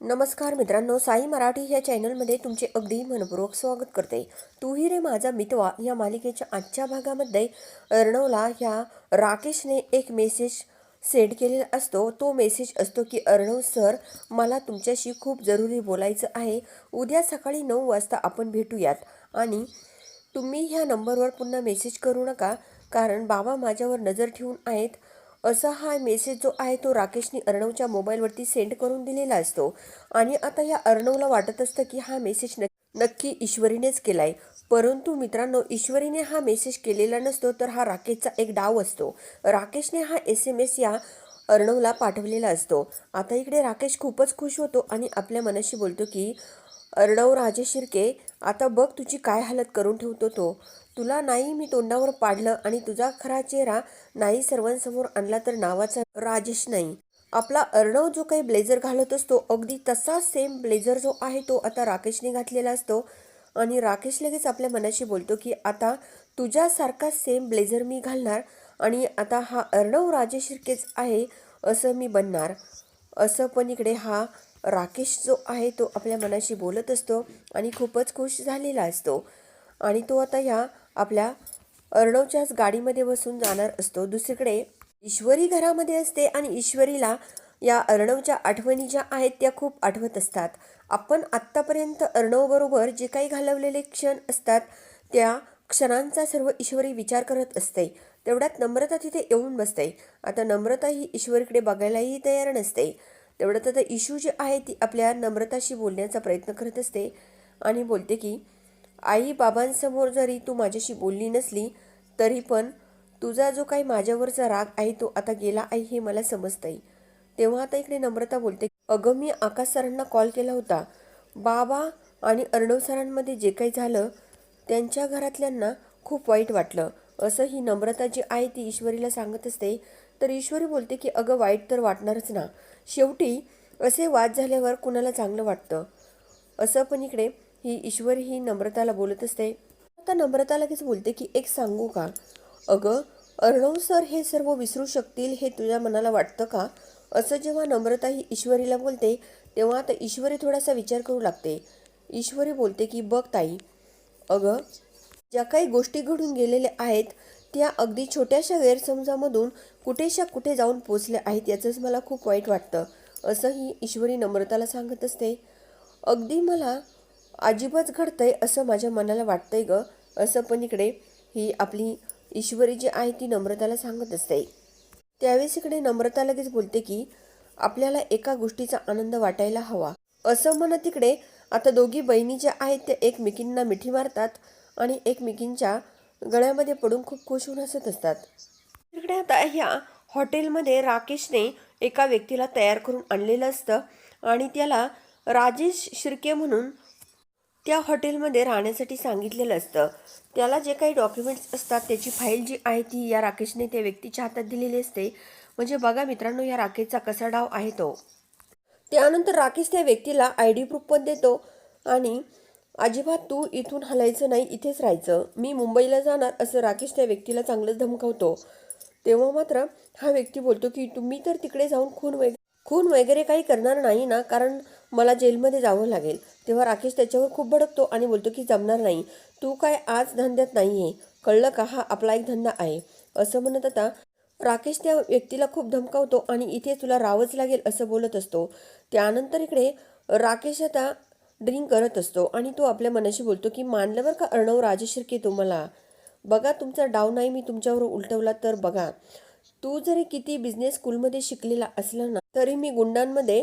नमस्कार मित्रांनो साई मराठी या चॅनलमध्ये तुमचे अगदी मनपूर्वक स्वागत करते. तूही रे माझा मितवा या मालिकेच्या आजच्या भागामध्ये अर्णवला ह्या राकेशने एक मेसेज सेंड केलेला असतो. तो मेसेज असतो की अर्णव सर मला तुमच्याशी खूप जरुरी बोलायचं आहे. उद्या सकाळी नऊ वाजता आपण भेटूयात. आणि तुम्ही ह्या नंबरवर पुन्हा मेसेज करू नका. कारण बाबा माझ्यावर नजर ठेवून आहेत. असा हा मेसेज जो आहे तो राकेशने अर्णवच्या मोबाईलवरती सेंड करून दिलेला असतो. आणि आता या अर्णवला वाटत असतं की हा मेसेज नक्की नक्की ईश्वरीनेच केलाय. परंतु मित्रांनो ईश्वरीने हा मेसेज केलेला नसतो तर हा राकेशचा एक डाव असतो. राकेशने हा एस एम एस या अर्णवला पाठवलेला असतो. आता इकडे राकेश खूपच खुश होतो आणि आपल्या मनाशी बोलतो की अर्णव राजे शिर्के आता बघ तुझी काय हालत करून ठेवतो तो. तुला नाही मी तोंडावर पाडलं आणि तुझा खरा चेहरा नाही सर्वांसमोर आणला तर नावाचा राजेश नाही. आपला अर्णव जो काही ब्लेझर घालत असतो अगदी तसा सेम ब्लेझर जो आहे तो आता राकेशने घातलेला असतो. आणि राकेश लगेच आपल्या मनाशी बोलतो की आता तुझ्यासारखा सेम ब्लेझर मी घालणार आणि आता हा अर्णव राजेश शिर्केच आहे असं मी बनणार. असं पण इकडे हा राकेश जो आहे तो आपल्या मनाशी बोलत असतो आणि खूपच खुश झालेला असतो. आणि तो आता ह्या आपल्या अर्णवच्याच गाडीमध्ये बसून जाणार असतो. दुसरीकडे ईश्वरी घरामध्ये असते आणि ईश्वरीला या अर्णवच्या आठवणी ज्या आहेत त्या खूप आठवत असतात. आपण आत्तापर्यंत अर्णवबरोबर जे काही घालवलेले क्षण असतात त्या क्षणांचा सर्व ईश्वरी विचार करत असते. तेवढ्यात नम्रता तिथे येऊन बसते. आता नम्रता ही ईश्वरीकडे बघायलाही तयार नसते. तेवढ्यात आता इशू जी आहे ती आपल्या नम्रताशी बोलण्याचा प्रयत्न करत असते. आणि बोलते की आई बाबांसमोर जरी तू माझ्याशी बोलली नसली तरी पण तुझा जो काही माझ्यावरचा राग आहे तो आता गेला आहे हे मला समजतंय. तेव्हा आता इकडे नम्रता बोलते अगं मी आकाश सरांना कॉल केला होता. बाबा आणि अर्णव सरांमध्ये जे काही झालं त्यांच्या घरातल्यांना खूप वाईट वाटलं. असं ही नम्रता जी आहे ती ईश्वरीला सांगत असते. तर ईश्वरी बोलते की अगं वाईट तर वाटणारच ना. शेवटी असे वाद झाल्यावर कुणाला चांगलं वाटतं? असं पण इकडे ही ईश्वरी ही नम्रताला बोलत असते. आता नम्रता लगेच बोलते की एक सांगू का? अगं अर्णव सर हे सर्व विसरू शकतील हे तुझ्या मनाला वाटतं का? असं जेव्हा नम्रता ही ईश्वरीला बोलते तेव्हा आता ईश्वरी थोडासा विचार करू लागते. ईश्वरी बोलते की बघ ताई अगं ज्या काही गोष्टी घडून गेलेल्या आहेत त्या अगदी छोट्याशा गैरसमजामधून कुठेशा कुठे जाऊन पोचल्या आहेत याचंच मला खूप वाईट वाटतं. असंही ईश्वरी नम्रताला सांगत असते. अगदी मला अजिबात घडतंय असं माझ्या मनाला वाटतंय ग. असं पण इकडे ही आपली ईश्वरी जी आहे ती नम्रताला सांगत असते. त्यावेळेस इकडे नम्रता लगेच बोलते की आपल्याला एका गोष्टीचा आनंद वाटायला हवा. असं म्हणत तिकडे आता दोघी बहिणी ज्या आहेत त्या एकमेकींना मिठी मारतात आणि एकमेकींच्या गळ्यामध्ये पडून खूप खुश होऊन हसत असतात. तिकडे आता ह्या हॉटेलमध्ये राकेशने एका व्यक्तीला तयार करून आणलेलं असतं आणि त्याला राजेश शिर्के म्हणून त्या हॉटेलमध्ये राहण्यासाठी सांगितलेलं असतं. त्याला जे काही डॉक्युमेंट्स असतात त्याची फाईल जी आहे ती या राकेशने त्या व्यक्तीच्या हातात दिलेली असते. म्हणजे बघा मित्रांनो या राकेशचा कसा डाव आहे तो. त्यानंतर राकेश त्या व्यक्तीला आय डी प्रूफ पण देतो आणि अजिबात तू इथून हलायचं नाही इथेच राहायचं. मी मुंबईला जाणार असं राकेश त्या व्यक्तीला चांगलंच धमकावतो. तेव्हा मात्र हा व्यक्ती बोलतो की तुम्ही तर तिकडे जाऊन खून वगैरे खून वगैरे काही करणार नाही ना कारण मला जेलमध्ये जावं लागेल. तेव्हा राकेश त्याच्यावर खूप भडकतो आणि बोलतो की जमणार नाही. तू काय आज धंद्यात नाही आहे कळलं का? हा आपला एक धंदा आहे. असं म्हणत आता राकेश त्या व्यक्तीला खूप धमकावतो आणि इथे तुला रावच लागेल असं बोलत असतो. त्यानंतर इकडे राकेश आता ड्रिंक करत असतो आणि तो आपल्या मनाशी बोलतो की मानलं बरं का अर्णव राजेशिर्के तुम्हाला? बघा तुमचा डाव नाही मी तुमच्यावर उलटवला तर बघा. तू जरी किती बिझनेस स्कूलमध्ये शिकलेला असला ना तरी मी गुंडांमध्ये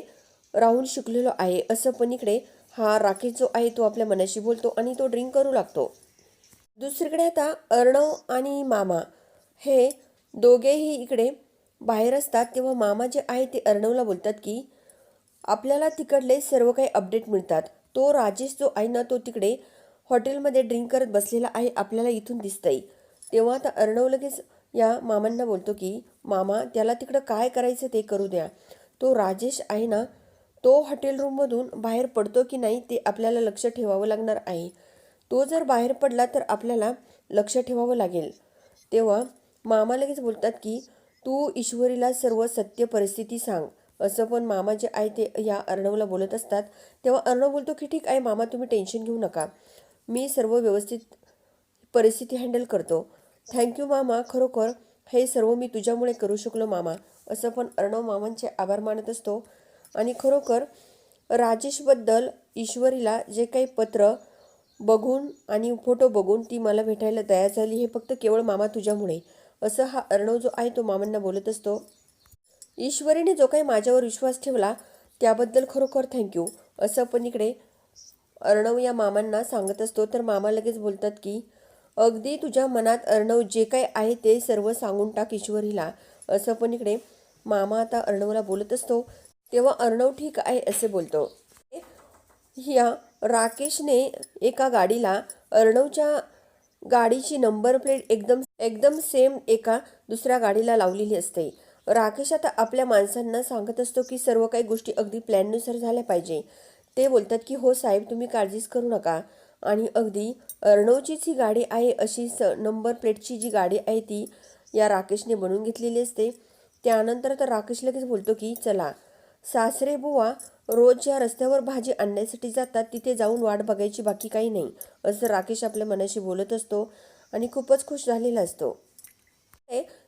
राहून शिकलेलो आहे. असं पण इकडे हा राकेश जो आहे तो आपल्या मनाशी बोलतो आणि तो ड्रिंक करू लागतो. दुसरीकडे आता अर्णव आणि मामा हे दोघेही इकडे बाहेर असतात. तेव्हा मामा जे आहे ते अर्णवला बोलतात की आपल्याला तिकडले सर्व काही अपडेट मिळतात. तो राजेश जो आहे ना तो तिकडे हॉटेलमध्ये ड्रिंक करत बसलेला आहे आपल्याला इथून दिसतंय. तेव्हा आता अर्णव लगेच या मामांना बोलतो की मामा त्याला तिकडं काय करायचं ते करू द्या. तो राजेश आहे ना तो हॉटेल रूममधून बाहेर पडतो की नाही ते आपल्याला लक्ष ठेवावं लागणार आहे. तो जर बाहेर पडला तर आपल्याला लक्ष ठेवावं लागेल. तेव्हा मामा लगेच बोलतात की तू ईश्वरीला सर्व सत्य परिस्थिती सांग. असं पण मामा जे आहे ते या अर्णवला बोलत असतात. तेव्हा अर्णव बोलतो की ठीक आहे मामा तुम्ही टेन्शन घेऊ नका. मी सर्व व्यवस्थित परिस्थिती हँडल करतो. थँक्यू मामा खरोखर हे सर्व मी तुझ्यामुळे करू शकलो मामा. असं पण अर्णव मामांचे आभार मानत असतो. आणि खरोखर राजेशबद्दल ईश्वरीला जे काही पत्र बघून आणि फोटो बघून ती मला भेटायला तयार झाली हे फक्त केवळ मामा तुझ्यामुळे. असं हा अर्णव जो आहे तो मामांना बोलत असतो. ईश्वरीने जो काही माझ्यावर विश्वास ठेवला त्याबद्दल खरोखर थँक्यू असं पण इकडे अर्णव या मामांना सांगत असतो. तर मामा लगेच बोलतात की अगदी तुझ्या मनात अर्णव जे काही आहे ते सर्व सांगून टाक ईश्वरीला. असं पण इकडे मामा आता अर्णवला बोलत असतो. तेव्हा अर्णव ठीक आहे असे बोलतो. या राकेशने एका गाडीला अर्णवच्या गाडीची नंबर प्लेट एकदम एकदम सेम एका दुसऱ्या गाडीला लावलेली असते. राकेश आता आपल्या माणसांना सांगत असतो की सर्व काही गोष्टी अगदी प्लॅननुसार झाल्या पाहिजे. ते बोलतात की हो साहेब तुम्ही काळजीच करू नका. आणि अगदी अर्णवचीच ही गाडी आहे अशी स नंबर प्लेटची जी गाडी आहे ती या राकेशने बनवून घेतलेली असते. त्यानंतर तर राकेश लगेच बोलतो की चला सासरे बुवा रोज ज्या रस्त्यावर भाजी आणण्यासाठी जातात तिथे जाऊन वाट बघायची बाकी काही नाही असं राकेश आपल्या मनाशी बोलत असतो आणि खूपच खुश झालेला असतो.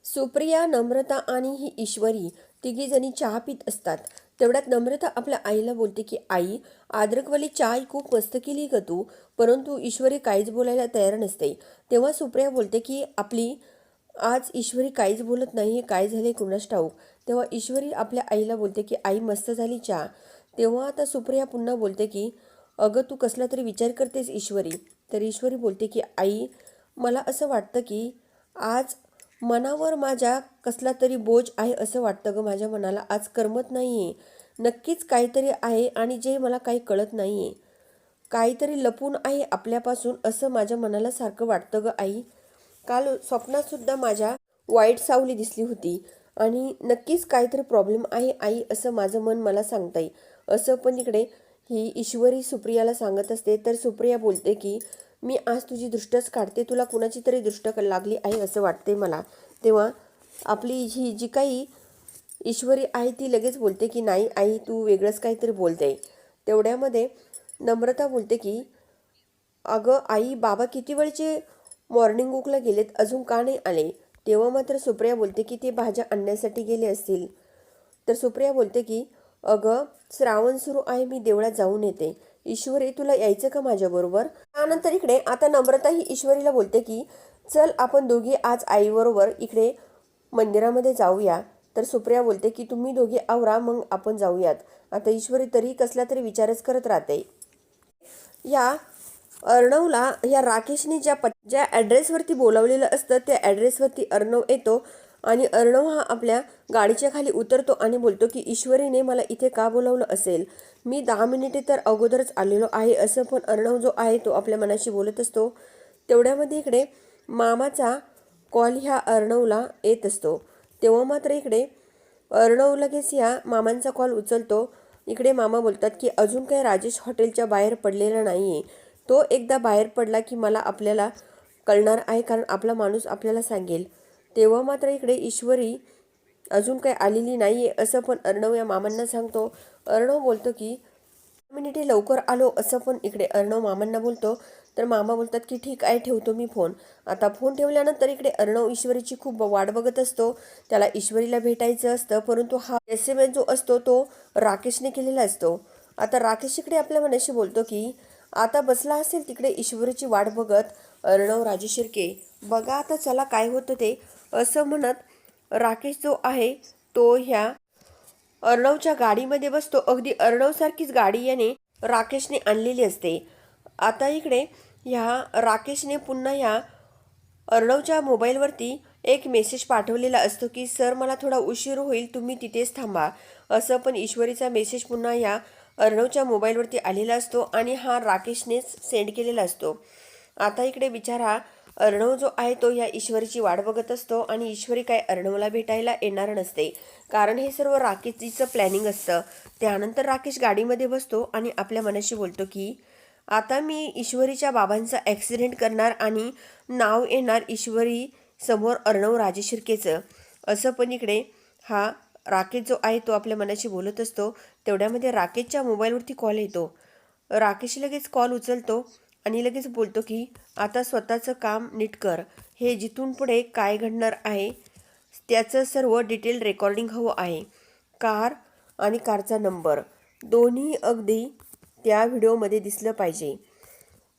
सुप्रिया नम्रता आणि ही ईश्वरी तिघी जणी चहा पित असतात. तेवढ्यात नम्रता आपल्या आईला बोलते की आई आद्रकवाली चाय खूप मस्त केली ग तू परंतु ईश्वरी काहीच बोलायला तयार नसते. तेव्हा सुप्रिया बोलते की आपली आज ईश्वरी काहीच बोलत नाही हे काय झाले कुणास ठाऊक? तेव्हा ईश्वरी आपल्या आईला बोलते की आई मस्त झाली चहा. तेव्हा आता सुप्रिया पुन्हा बोलते की अगं तू कसला तरी विचार करतेस ईश्वरी. तर ईश्वरी बोलते की आई मला असं वाटतं की आज मनावर माझ्या कसला तरी बोज आहे असं वाटतं गं माझ्या मनाला. आज करमत नाही आहे नक्कीच काहीतरी आहे आणि जे मला काही कळत नाही आहे काहीतरी लपून आहे आपल्यापासून असं माझ्या मनाला सारखं वाटतं गं आई. काल स्वप्नातसुद्धा माझ्या वाईट सावली दिसली होती आणि नक्कीच काहीतरी प्रॉब्लेम आहे आई असं माझं मन मला सांगताय. असं पण इकडे ही ईश्वरी सुप्रियाला सांगत असते. तर सुप्रिया बोलते की मी आज तुझी दृष्टच काढते तुला कुणाची तरी दृष्ट लागली आहे असं वाटते मला. तेव्हा आपली ही जी काही ईश्वरी आहे ती लगेच बोलते की नाही आई तू वेगळंच काहीतरी बोलते. तेवढ्यामध्ये नम्रता बोलते की अगं आई बाबा किती वेळचे मॉर्निंग वॉकला गेलेत अजून का नाही आले? तेव्हा मात्र सुप्रिया बोलते की ते भाज्या आणण्यासाठी गेले असतील. तर सुप्रिया बोलते की अगं श्रावण सुरू आहे मी देवळात जाऊन येते. ईश्वरी तुला यायचं का माझ्याबरोबर? त्यानंतर इकडे आता नम्रता ही ईश्वरीला बोलते की चल आपण दोघी आज आईबरोबर इकडे मंदिरामध्ये जाऊया. तर सुप्रिया बोलते की तुम्ही दोघे आवरा मग आपण जाऊयात. आता ईश्वरी तरी कसला तरी विचारच करत राहते. या अर्णवला या राकेशने ज्या प ज्या ॲड्रेसवरती बोलावलेलं असतं त्या ॲड्रेसवरती अर्णव येतो. आणि अर्णव हा आपल्या गाडीच्या खाली उतरतो आणि बोलतो की ईश्वरीने मला इथे का बोलावलं असेल? मी दहा मिनिटे तर अगोदरच आलेलो आहे. असं पण अर्णव जो आहे तो आपल्या मनाशी बोलत असतो. तेवढ्यामध्ये इकडे मामाचा कॉल ह्या अर्णवला येत असतो. तेव्हा मात्र इकडे अर्णव लगेच ह्या मामांचा कॉल उचलतो. इकडे मामा बोलतात की अजून काही राजेश हॉटेलच्या बाहेर पडलेला नाही आहे तो एकदा बाहेर पडला की मला आपल्याला कळणार आहे कारण आपला माणूस आपल्याला सांगेल. तेव्हा मात्र इकडे ईश्वरी अजून काही आलेली नाही आहे असं पण अर्णव या मामांना सांगतो. अर्णव बोलतो की मिनिटे लवकर आलो असं पण इकडे अर्णव मामांना बोलतो. तर मामा बोलतात की ठीक आहे ठेवतो मी फोन. आता फोन ठेवल्यानंतर इकडे अर्णव ईश्वरीची खूप वाट बघत असतो. त्याला ईश्वरीला भेटायचं असतं परंतु हा एस एम एस जो असतो तो राकेशने केलेला असतो. आता राकेश इकडे आपल्या मनाशी बोलतो की आता बसला असेल तिकडे ईश्वरीची वाट बघत. अर्णव राजू शिर्के बघा आता चला काय होतं ते. असं म्हणत राकेश जो आहे तो ह्या अर्णवच्या गाडीमध्ये बसतो. अगदी अर्णवसारखीच गाडी याने राकेशने आणलेली असते. आता इकडे ह्या राकेशने पुन्हा ह्या अर्णवच्या मोबाईलवरती एक मेसेज पाठवलेला असतो की सर मला थोडा उशीर होईल तुम्ही तिथेच थांबा. असं पण ईश्वरीचा मेसेज पुन्हा ह्या अर्णवच्या मोबाईलवरती आलेला असतो आणि हा राकेशनेच सेंड केलेला असतो. आता इकडे विचारा अर्णव जो आहे तो या ईश्वरीची वाट बघत असतो आणि ईश्वरी काय अर्णवला भेटायला येणार नसते. कारण हे सर्व राकेशजीचं प्लॅनिंग असतं. त्यानंतर राकेश गाडीमध्ये बसतो आणि आपल्या मनाशी बोलतो की आता मी ईश्वरीच्या बाबांचा ॲक्सिडेंट करणार आणि नाव येणार ईश्वरी समोर अर्णव राजे शिर्केचं असं पण इकडे हा राकेश जो आहे तो आपल्या मनाशी बोलत असतो. तेवढ्यामध्ये राकेशच्या मोबाईलवरती कॉल येतो. राकेश लगेच कॉल उचलतो. आणि लगेच बोलतो की आता स्वतःचं काम नीट कर. हे जिथून पुढे काय घडणार आहे त्याचं सर्व डिटेल रेकॉर्डिंग हवं आहे. कार आणि कारचा नंबर. दोन्ही अगदी त्या व्हिडिओमध्ये दिसलं पाहिजे.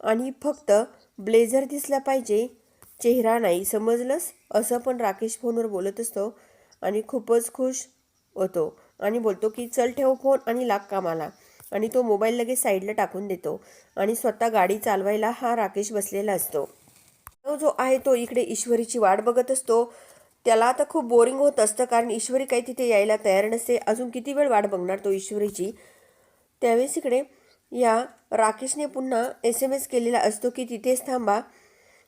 आणि फक्त ब्लेझर दिसला पाहिजे. चेहरा नाही समजलंच असं पण राकेश फोनवर बोलत असतो आणि खूपच खुश होतो आणि बोलतो की चल ठेव फोन आणि लाग कामाला. आणि तो मोबाईल लगेच साईडला टाकून देतो आणि स्वतः गाडी चालवायला हा राकेश बसलेला असतो. तो जो आहे तो इकडे ईश्वरीची वाट बघत असतो. त्याला आता खूप बोरिंग होत असतं कारण ईश्वरी काही तिथे यायला तयार नसते. अजून किती वेळ वाट बघणार तो ईश्वरीची? त्यावेळेस इकडे या राकेशने पुन्हा एस एम एस केलेला असतो की तिथेच थांबा.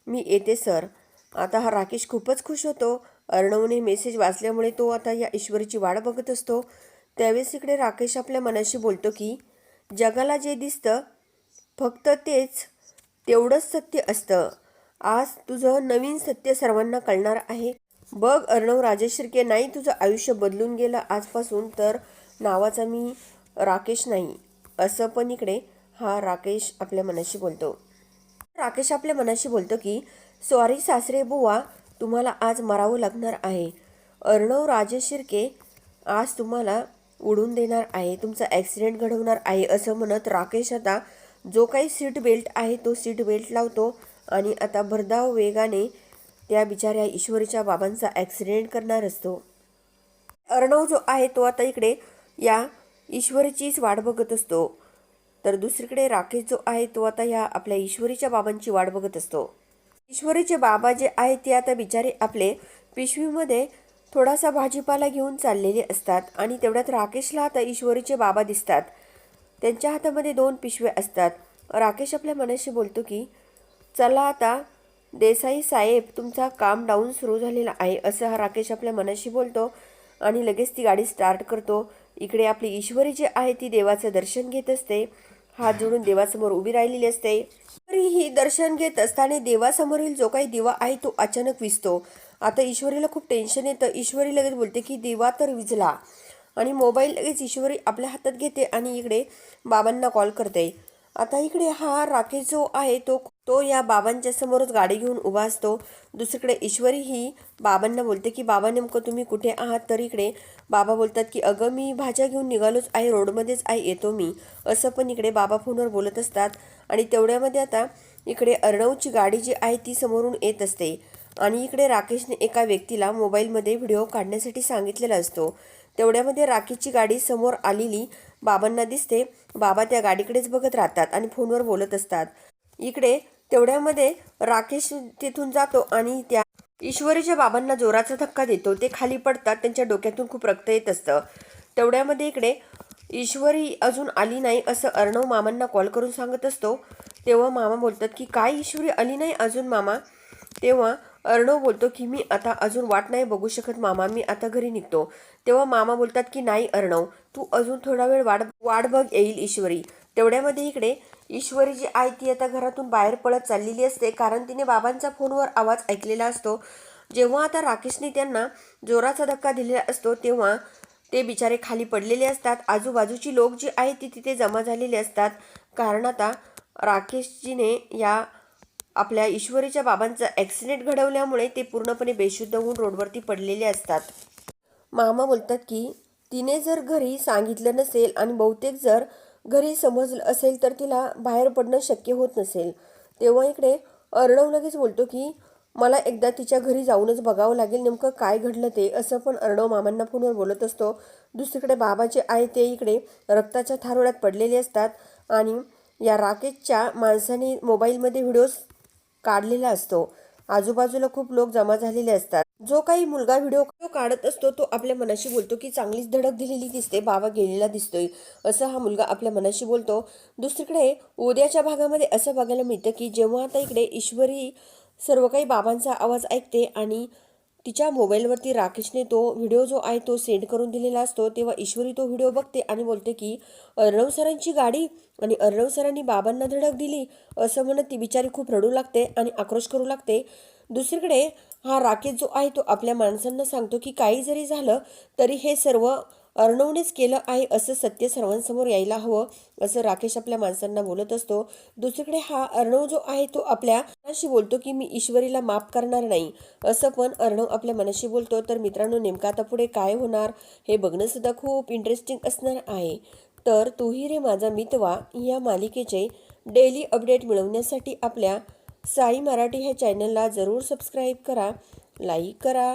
मी येते सर. आता हा राकेश खूपच खुश होतो. अर्णवने मेसेज वाचल्यामुळे तो आता या ईश्वरीची वाट बघत असतो. त्यावेळेस इकडे राकेश आपल्या मनाशी बोलतो की जगाला जे दिसतं फक्त तेच तेवढंच सत्य असतं. आज तुझं नवीन सत्य सर्वांना कळणार आहे. बघ अर्णव राजेशिर्के नाही तुझं आयुष्य बदलून गेलं आजपासून तर नावाचा मी राकेश नाही. असं पण इकडे हा राकेश आपल्या मनाशी बोलतो. राकेश आपल्या मनाशी बोलतो की सॉरी सासरे बुवा तुम्हाला आज मरावं लागणार आहे. अर्णव राजेशिर्के आज तुम्हाला उडून देणार आहे तुमचा ॲक्सिडेंट घडवणार आहे असं म्हणत राकेश आता जो काही सीट बेल्ट आहे तो सीट बेल्ट लावतो आणि आता भरधाव वेगाने त्या बिचाऱ्या ईश्वरीच्या बाबांचा ॲक्सिडेंट करणार असतो. अर्णव जो आहे तो आता इकडे या ईश्वरीचीच वाट बघत असतो. तर दुसरीकडे राकेश जो आहे तो आता या आपल्या ईश्वरीच्या बाबांची वाट बघत असतो. ईश्वरीचे बाबा जे आहेत ते आता बिचारे आपले पिशवीमध्ये थोडासा भाजीपाला घेऊन चाललेले असतात आणि तेवढ्यात राकेशला आता ईश्वरीचे बाबा दिसतात. त्यांच्या हातामध्ये दोन पिशव्या असतात. राकेश आपल्या मनाशी बोलतो की चला आता देसाई साहेब तुमचा काम डाऊन सुरू झालेला आहे असं हा राकेश आपल्या मनाशी बोलतो आणि लगेच ती गाडी स्टार्ट करतो. इकडे आपली ईश्वरी जी आहे ती देवाचं दर्शन घेत असते. हात जोडून देवासमोर उभी राहिलेली असते. तरीही दर्शन घेत असताना देवासमोरील जो काही दिवा आहे तो अचानक विसतो. आता ईश्वरीला खूप टेन्शन येतं. ईश्वरी लगेच बोलते की दिवा तर विजला आणि मोबाईल लगेच ईश्वरी आपल्या हातात घेते आणि इकडे बाबांना कॉल करते. आता इकडे हा राकेश जो आहे तो तो या बाबांच्या समोरच गाडी घेऊन उभा असतो. दुसरीकडे ईश्वरी ही बाबांना बोलते की बाबा नेमकं तुम्ही कुठे आहात? तर इकडे बाबा बोलतात की अगं मी भाज्या घेऊन निघालोच आहे रोडमध्येच आहे येतो मी. असं पण इकडे बाबा फोनवर बोलत असतात. आणि तेवढ्यामध्ये आता इकडे अर्णवची गाडी जी आहे ती समोरून येत असते. आणि इकडे राकेशने एका व्यक्तीला मोबाईलमध्ये व्हिडिओ काढण्यासाठी सांगितलेला असतो. तेवढ्यामध्ये राकेशची गाडी समोर आलेली बाबांना दिसते. बाबा त्या गाडीकडेच बघत राहतात आणि फोनवर बोलत असतात. इकडे तेवढ्यामध्ये राकेश तिथून जातो आणि त्या ईश्वरीच्या बाबांना जोराचा धक्का देतो. ते खाली पडतात त्यांच्या डोक्यातून खूप रक्त येत असतं. तेवढ्यामध्ये इकडे ईश्वरी अजून आली नाही असं अर्णव मामांना कॉल करून सांगत असतो. तेव्हा मामा बोलतात की काय ईश्वरी आली नाही अजून मामा? तेव्हा अर्णव बोलतो की मी आता अजून वाट नाही बघू शकत मामा मी आता घरी निघतो. तेव्हा मामा बोलतात की नाही अर्णव तू अजून थोडा वेळ वाट वाट बघ येईल ईश्वरी. तेवढ्यामध्ये इकडे ईश्वरी जी आहे ती आता घरातून बाहेर पळत चाललेली असते कारण तिने बाबांचा फोनवर आवाज ऐकलेला असतो. जेव्हा आता राकेशने त्यांना जोराचा धक्का दिलेला असतो तेव्हा ते बिचारे खाली पडलेले असतात. आजूबाजूची लोक जी आहेत ती तिथे जमा झालेली असतात. कारण आता राकेशजीने या आपल्या ईश्वरीच्या बाबांचा ॲक्सिडेंट घडवल्यामुळे ते पूर्णपणे बेशुद्ध होऊन रोडवरती पडलेले असतात. मामा बोलतात की तिने जर घरी सांगितलं नसेल आणि बहुतेक जर घरी समजलं असेल तर तिला बाहेर पडणं शक्य होत नसेल. तेव्हा इकडे अर्णव लगेच बोलतो की मला एकदा तिच्या घरी जाऊनच बघावं लागेल नेमकं काय घडलं ते असं पण अर्णव मामांना फोनवर बोलत असतो. दुसरीकडे बाबाचे आहे ते इकडे रक्ताच्या थारोळ्यात पडलेले असतात आणि या राकेशच्या माणसाने मोबाईलमध्ये व्हिडिओज काढलेला असतो. आजूबाजूला खूप लोक जमा झालेले असतात. जो काही मुलगा व्हिडिओ काढत असतो तो आपल्या मनाशी बोलतो की चांगलीच धडक दिलेली दिसते बाबा गेलेला दिसतोय. असं हा मुलगा आपल्या मनाशी बोलतो. दुसरीकडे उद्याच्या भागामध्ये असं बघायला मिळतं की जेव्हा आता इकडे ईश्वरी सर्व काही बाबांचा आवाज ऐकते आणि तिच्या मोबाईलवरती राकेशने तो व्हिडिओ जो आहे तो सेंड करून दिलेला असतो. तेव्हा ईश्वरी तो व्हिडिओ बघते आणि बोलते की अर्णव सरांची गाडी आणि अर्णव सरांनी बाबांना धडक दिली असं म्हणत ती बिचारी खूप रडू लागते आणि आक्रोश करू लागते. दुसरीकडे हा राकेश जो आहे तो आपल्या माणसांना सांगतो की काही जरी झालं तरी हे सर्व अर्णवनेच केलं आहे असं सत्य सर्वांसमोर यायला हवं असं राकेश आपल्या माणसांना बोलत असतो. दुसरीकडे हा अर्णव जो आहे तो आपल्या मनाशी बोलतो की मी ईश्वरीला माफ करणार नाही. असं पण अर्णव आपल्या मनाशी बोलतो. तर मित्रांनो नेमका आता पुढे काय होणार हे बघणंसुद्धा खूप इंटरेस्टिंग असणार आहे. तर तूही रे माझा मितवा या मालिकेचे डेली अपडेट मिळवण्यासाठी आपल्या साई मराठी ह्या चॅनलला जरूर सबस्क्राईब करा लाईक करा